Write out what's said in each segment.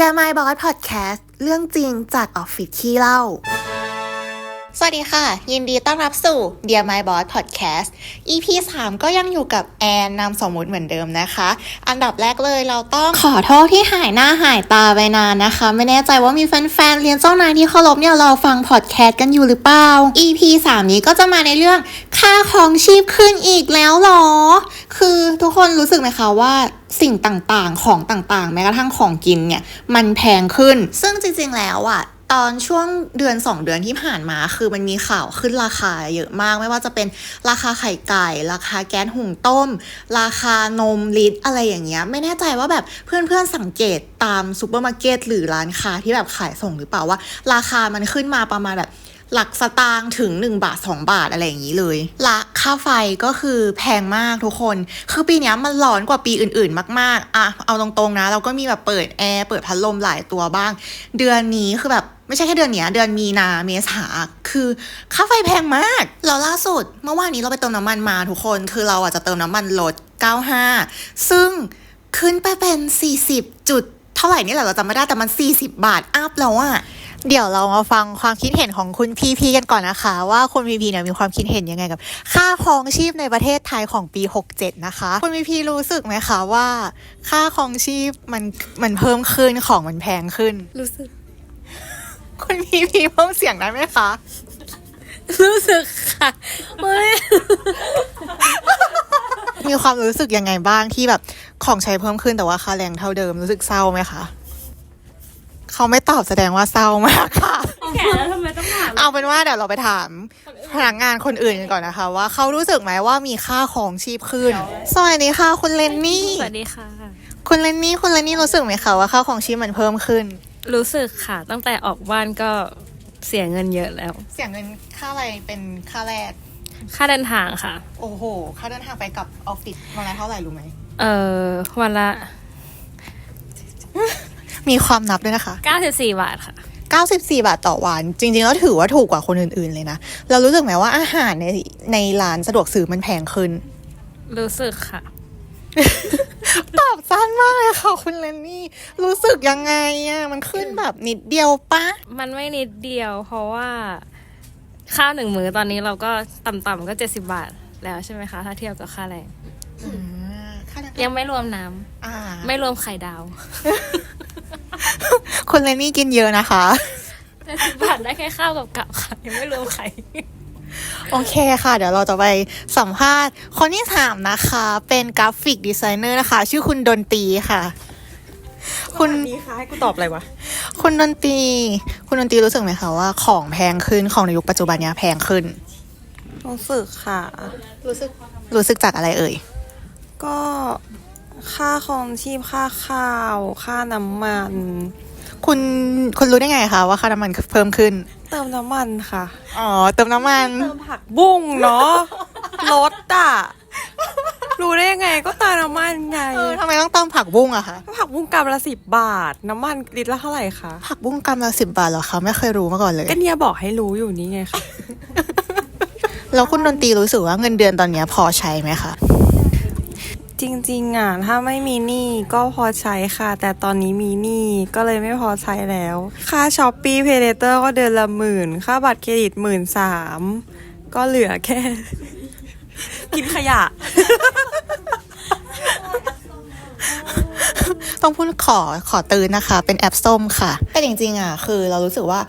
Dear My Boss Podcast เรื่องจริงจากออฟฟิศขี้เล่า สวัสดีค่ะ ยินดีต้อนรับสู่ Dear My Boss Podcast EP 3 ก็ยังอยู่กับแอนนามสมมุติเหมือนเดิมนะคะ อันดับแรกเลยเราต้องขอโทษที่หายหน้าหายตาไปนานนะคะ ไม่แน่ใจว่ามีแฟนๆเรียนเจ้านายที่เคารพเนี่ยเราฟังพอดแคสต์กันอยู่หรือเปล่า EP 3 นี้ก็จะมาในเรื่องค่าของชีพขึ้นอีกแล้วเหรอ คือทุกคนรู้สึกไหมคะว่าสิ่งต่างๆ ของต่างๆ แม้กระทั่งของกินเนี่ย มันแพงขึ้น ซึ่งจริงๆ แล้วอะ ตอนช่วงเดือน 2 เดือนที่ผ่านมา คือมันมีข่าวขึ้นราคาเยอะมาก ไม่ว่าจะเป็นราคาไข่ไก่ ราคาแก๊สหุงต้ม ราคานมลิตรอะไรอย่างเงี้ย ไม่แน่ใจว่าแบบเพื่อนๆสังเกตตามซูเปอร์มาร์เก็ตหรือร้านค้าที่แบบขายส่งหรือเปล่าว่า ราคามันขึ้นมาประมาณแบบ หลักสตางค์ถึง 1 บาท 2 บาทอะไรอย่างนี้เลย ละค่าไฟก็คือแพงมากทุกคน คือปีนี้มันร้อนกว่าปีอื่นๆ มากๆ อะ เอาตรงๆนะ เราก็มีแบบเปิดแอร์เปิดพัดลมหลายตัวบ้าง เดือนนี้คือแบบไม่ใช่แค่เดือนนี้เดือนมีนาเมษาคือค่าไฟแพงมากแล้วล่าสุด เมื่อวานนี้เราไปเติมน้ำมันมาทุกคน คือเราอาจจะเติมน้ำมันลด 95 ซึ่งขึ้นไปเป็น 40จุด ท่าไหร่นี่แหละเราจำไม่ได้แต่มัน 40 บาทอัพแล้วอะเดี๋ยวเรามาฟังความคิดเห็นของคุณพีพีกันก่อนนะคะ ว่าคุณพีพีเนี่ยมีความคิดเห็นยังไงกับ ค่าครองชีพในประเทศไทยของปี 67 นะคะ คุณพีพีรู้สึกไหมคะว่า ค่าครองชีพมันมันเพิ่มขึ้นของมันแพงขึ้น รู้สึก คุณพีพีเพิ่มเสียงได้ไหมคะ รู้สึกค่ะเฮ้ย มีความรู้สึกยังไงบ้างที่แบบของใช้เพิ่มขึ้นแต่ว่าค่าแรงเท่าเดิมรู้สึกเศร้าไหมคะเขาไม่ตอบแสดงว่าเศร้ามากค่ะ แก่แล้วทำไมต้องถามเอาเป็นว่าเดี๋ยวเราไปถามพนักงานคนอื่นกันก่อนนะคะ ว่าเขารู้สึกไหมว่ามีค่าของชีพขึ้น สวัสดีค่ะ คุณเลนนี่ สวัสดีค่ะ คุณเลนนี่คุณเลนนี่รู้สึกไหมคะว่าค่าของชีพมันเพิ่มขึ้น รู้สึกค่ะ ตั้งแต่ออกบ้านก็เสียเงินเยอะแล้ว เสียเงินค่าอะไรเป็นค่าแรก ค่าเดินทางค่ะ โอ้โห ค่าเดินทางไปกับออฟฟิศวันละเท่าไหร่รู้ไหม เอ่อวันละ มีความนับด้วยนะคะ 94 บาทค่ะ 94 บาทต่อวัน จริงๆ แล้วถือว่าถูกกว่าคนอื่นๆ เลยนะ เรารู้สึกไหมว่าอาหารในในร้านสะดวกซื้อมันแพงขึ้น รู้สึกค่ะ ตอบสั้นมากเลยค่ะคุณเลนนี่ รู้สึกยังไงอะมันขึ้นแบบนิดเดียวปะ มันไม่นิดเดียว เพราะว่า ข้าวหนึ่งมื้อตอนนี้เราก็ต่ำๆก็70บาทแล้วใช่ไหมคะ ถ้าเทียบกับค่าแรงค่าน้ยังไม่รวมน้ำำอ่าไม่รวมไข่ดาวคุณเลนนี่กินเยอะนะคะ70บาทได้แค่ข้าวกับกับค่ะยังไม่รวมไข่โอเคค่ะ เดี๋ยวเราจะไปสัมภาษณ์คนที่สามนะคะ เป็นกราฟิกดีไซเนอร์นะคะ ชื่อคุณดนตรีค่ะ คุณนี่ค่ะให้กูตอบอะไรวะ คุณดนตรี คุณดนตรีรู้สึกไหมคะว่าของแพงขึ้นของในยุคปัจจุบันเนี้ยแพงขึ้น รู้สึกค่ะ รู้สึก รู้สึกจากอะไรเอ่ย ก็ค่าครองชีพค่าข้าว ค่าน้ำมัน คุณ คุณรู้ได้ไงคะว่าค่าน้ำมันเพิ่มขึ้น เติมน้ำมันค่ะ อ๋อ เติมน้ำมัน เติมผักบุ้งเนาะ รถอะ รู้ได้ยังไงก็เติมน้ำมันไงเออทำไมต้องเติมผักบุ้งอะคะ ผักบุ้งกรัมละสิบบาท น้ำมันลิตรละเท่าไหร่คะผักบุ้งกรัมละสิบบาทเหรอคะ ไม่เคยรู้มาก่อนเลย ก็เนี่ยบอกให้รู้อยู่นี่ไงคะแล้วคุณดนตรีรู้สึกว่าเงินเดือนตอนเนี้ยพอใช้ไหมคะ จริงๆอะถ้าไม่มีหนี้ก็พอใช้ค่ะ แต่ตอนนี้มีหนี้ก็เลยไม่พอใช้แล้ว ค่าช้อปปี้เพเดเตอร์ก็เดือนละหมื่น ค่าบัตรเครดิตหมื่นสามก็เหลือแค่ กินขยะ ต้องพูดขอขอตื่นนะคะ เป็นแอปส้มค่ะ แต่จริงๆอะคือเรารู้สึกว่า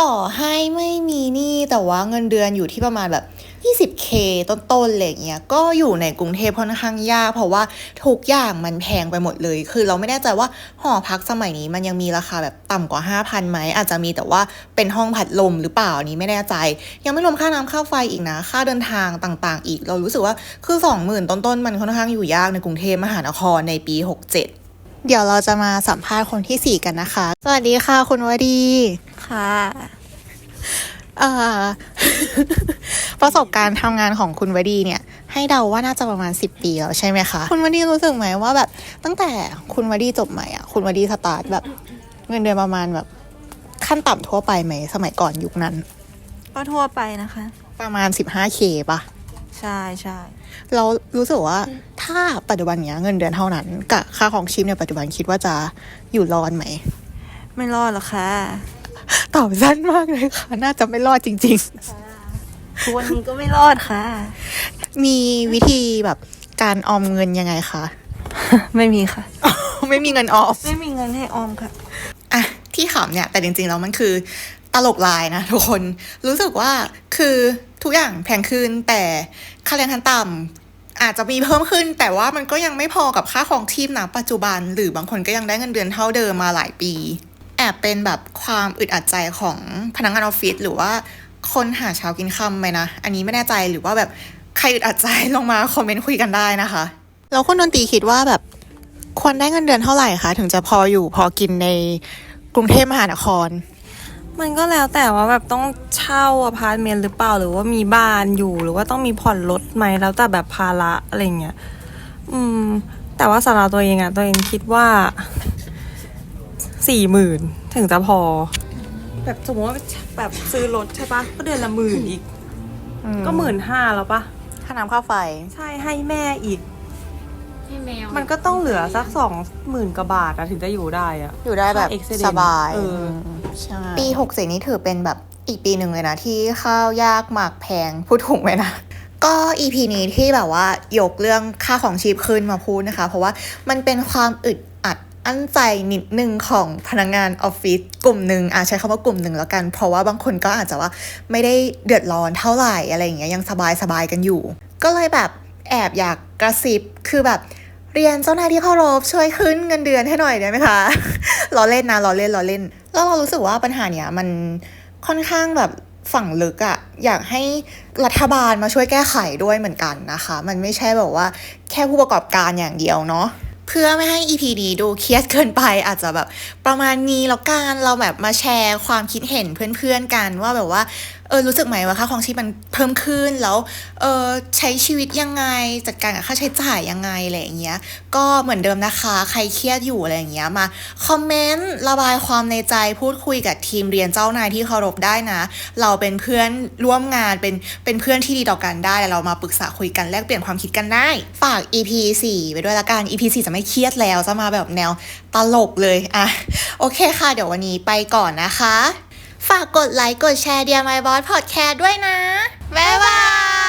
ต่อให้ไม่มีหนี้แต่ว่าเงินเดือนอยู่ที่ประมาณแบบ 20k ต้นๆอะไรอย่างเงี้ยก็อยู่ในกรุงเทพค่อนข้างยาก เพราะว่าทุกอย่างมันแพงไปหมดเลย คือเราไม่แน่ใจว่าหอพักสมัยนี้มันยังมีราคาแบบต่ำกว่า 5,000ไหมอาจจะมีแต่ว่าเป็นห้องผัดลมหรือเปล่าอันนี้ไม่แน่ใจ ยังไม่รวมค่าน้ำค่าไฟอีกนะ ค่าเดินทางต่างๆ อีก เรารู้สึกว่าคือ 20,000 ต้นๆมันค่อนข้างอยู่ยากในกรุงเทพมหานครในปี 67เดี๋ยวเราจะมาสัมภาษณ์คนที่4กันนะคะ สวัสดีค่ะ คุณวดี ค่ะ เอ่อ ประสบการณ์ทำงานของคุณวดีเนี่ย ให้เดาว่าน่าจะประมาณ 10 ปีแล้วใช่ไหมคะ คุณวดีรู้สึกไหมว่าแบบ ตั้งแต่คุณวดีจบใหม่อะคุณวดีสตาร์ทแบบเงินเดือนประมาณแบบขั้นต่ำทั่วไปไหมสมัยก่อนยุคนั้น ก็ทั่วไปนะคะ ประมาณ 15k ปะใช่ใช่เรารู้สึกว่าถ้าปัจจุบันเนี้ยเงินเดือนเท่านั้นกับค่าของชีพในปัจจุบันคิดว่าจะอยู่รอดไหม ไม่รอดหรอกค่ะตอบสั้นมากเลยค่ะ น่าจะไม่รอดจริงทุ กวันนี้ก็ไม่รอดค่ะๆมีวิธีแบบการออมเงินยังไงคะ ไม่มีค่ะ ไม่มีเงินออม ไม่มีเงินให้ออมค่ะ อะ ที่ขำเนี่ย แต่จริงๆแล้วมันคือตลกลายนะทุกคน รู้สึกว่าคือทุกอย่างแพงขึ้นแต่ค่าแรงขั้นต่ำอาจจะมีเพิ่มขึ้น แต่ว่ามันก็ยังไม่พอกับค่าของชีพนะปัจจุบัน หรือบางคนก็ยังได้เงินเดือนเท่าเดิมมาหลายปี แอบเป็นแบบความอึดอัดใจของพนักงานออฟฟิศหรือว่า คนหาเช้ากินค่ำไหมนะ อันนี้ไม่แน่ใจหรือว่าแบบใครอึดอัดใจลงมาคอมเมนต์คุยกันได้นะคะ แล้วคนดนตรีคิดว่าแบบควรได้เงินเดือนเท่าไหร่คะถึงจะพออยู่พอกินในกรุงเทพมหานคร มันก็แล้วแต่ว่าแบบต้องเช่าอพาร์ตเมนต์หรือเปล่าหรือว่ามีบ้านอยู่หรือว่าต้องมีผ่อนรถไหมแล้วแต่แบบภาระอะไรเงี้ยอืม แต่ว่าสำหรับตัวเองอะตัวเองคิดว่าสี่หมื่นถึงจะพอ แบบสมมติว่า แบบซื้อรถใช่ปะก็เดือนละหมื่นอีก ก็หมื่นห้าแล้วปะค่าน้ำค่าไฟ ใช่ให้แม่อีก ให้แมวมันก็ต้องเหลือสักสองหมื่นกว่าบาทอะถึงจะอยู่ได้อะ อยู่ได้แบบค่า accident สบายเออใช่ปีหกสี่นี้ถือเป็นแบบอีกปีหนึ่งเลยนะ ที่ข้าวยากหมากแพงพูดถูกไหมนะ ก็อีพีนี้ที่แบบว่ายกเรื่องค่าของชีพขึ้นมาพูดนะคะ เพราะว่ามันเป็นความอึด อั้นใจนิดนึงของพนักงานออฟฟิศกลุ่มหนึ่งอะใช้คำว่ากลุ่มหนึ่งแล้วกัน เพราะว่าบางคนก็อาจจะว่าไม่ได้เดือดร้อนเท่าไหร่อะไรอย่างเงี้ยยังสบายสบายกันอยู่ ก็เลยแบบแอบอยากกระซิบคือแบบเรียนเจ้านายที่เคารพช่วยขึ้นเงินเดือนให้หน่อยได้ไหมคะล้อเล่นนะล้อเล่นล้อเล่น แล้วเรารู้สึกว่าปัญหาเนี้ยมันค่อนข้างแบบฝั่งลึกอะอยากให้รัฐบาลมาช่วยแก้ไขด้วยเหมือนกันนะคะ มันไม่ใช่แบบว่าแค่ผู้ประกอบการอย่างเดียวเนาะ เพื่อไม่ให้ EP นี้ดูเครียดเกินไปอาจจะแบบประมาณนี้แล้วกันเราแบบมาแชร์ความคิดเห็นเพื่อนๆกันว่าแบบว่า เออรู้สึกไหมว่าค่าครองชีพมันเพิ่มขึ้นแล้วเออใช้ชีวิตยังไงจัดการกับค่าใช้จ่ายยังไงอะไรอย่างเงี้ยก็เหมือนเดิมนะคะใครเครียดอยู่อะไรอย่างเงี้ยมาคอมเมนต์ระบายความในใจพูดคุยกับทีมเรียนเจ้านายที่เคารพได้นะ เราเป็นเพื่อนร่วมงานเป็นเป็นเพื่อนที่ดีต่อกันได้เรามาปรึกษาคุยกันแลกเปลี่ยนความคิดกันได้ฝาก EP 4ไปด้วยละกัน EP 4จะไม่เครียดแล้วจะมาแบบแนวตลกเลยอะโอเคค่ะ เดี๋ยววันนี้ไปก่อนนะคะ ฝากกดไลค์กดแชร์ Dear My Boss Podcast ด้วยนะ บ๊ายบาย